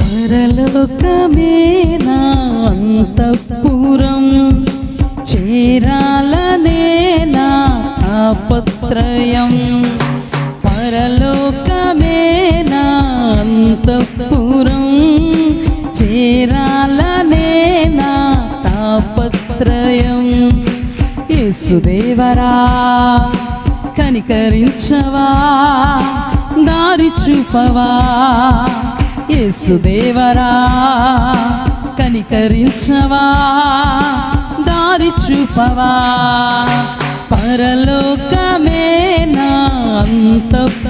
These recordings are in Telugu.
పరలోకమే అంతఃపురం? చేరాలనే నా తాపత్రయం. పరలోకమే అంతఃపురం? యేసుదేవరా కనికరించవా దారి చూపవా. యేసుదేవరా కనికరించవా దారి చూపవా. పరలోకమే నా అంతపు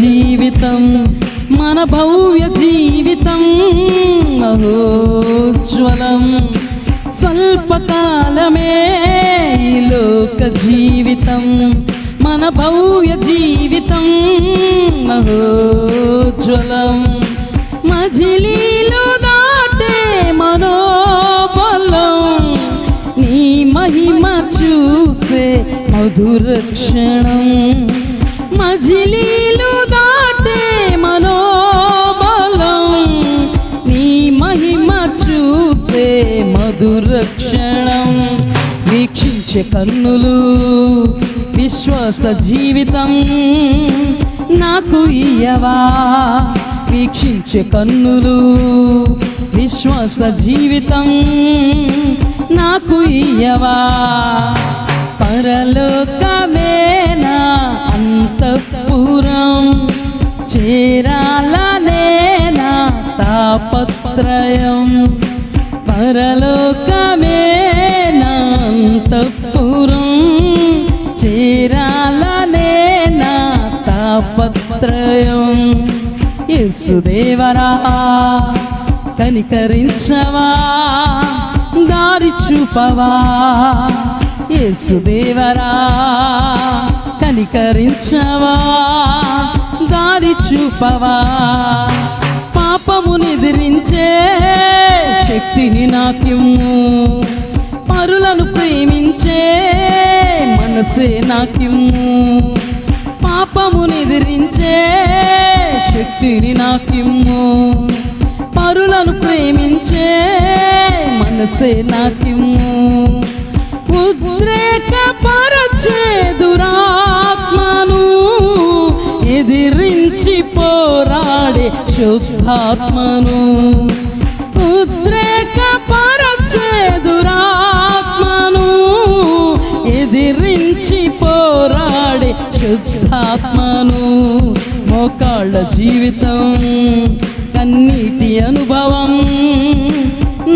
జీవితం మన భవ్య జీవితం మహోజ్వలం. స్వల్పకాలమే లోక జీవితం మన భవ్య జీవితం మహోజ్వలం. మజిలీలో దాటే మనోబలం నీ మహిమ చూసే మధుర క్షణం. మజిలీ మధుర వీక్షించే కన్నులు విశ్వాస జీవితం నాకు ఇయ్యవా? వీక్షించే కన్నులు విశ్వాస జీవితం నాకు ఇయ్యవా? పరలోకమేనా అంతఃపురం చేరాలనేనా తాపత్రయం? పరలో పత్రయం యేసుదేవరా కనికరించవా? దారి చూపవా? యేసుదేవరా కనికరించవా? దారి చూపవా? పాపము నిద్రించే శక్తిని నాకిమ్ము. పరులను ప్రేమించే మనసే నాకిమ్ము. పాపము నిద్రించే శక్తిని నాకిమ్ము. పరులను ప్రేమించే మనసే నాకిమ్ము. ఉద్రేక పరచే దురాత్మను ఎదిరించి పోరాడే శుద్ధాత్మను. ఉద్రేక పరచే దురాత్మను ఎదిరించి పోరాడే ఆత్మను మోకాళ్ళ జీవితం కన్నీటి అనుభవం.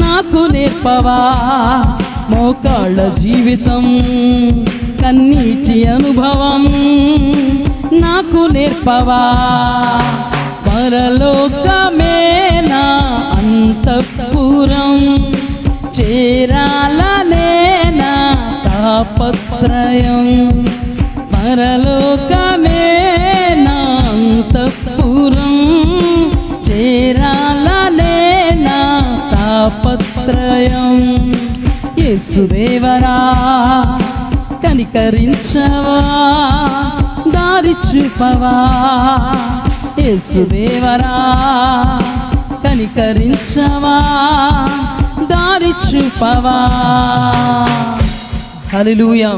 నాకు నేర్పవా మోకాళ్ళ జీవితం కన్నీటి అనుభవం. నాకు నేర్పవా పరలోకమేనా అంతఃపురం. చేరాలనేనా తాపత్రయం. పరలోకమే నా చేరాలనే నా తాపత్రయం? యేసుదేవరా కనికరించవా? దారి చూపవా? యేసుదేవరా కనికరించవా? దారి చూపవా? హల్లెలూయా.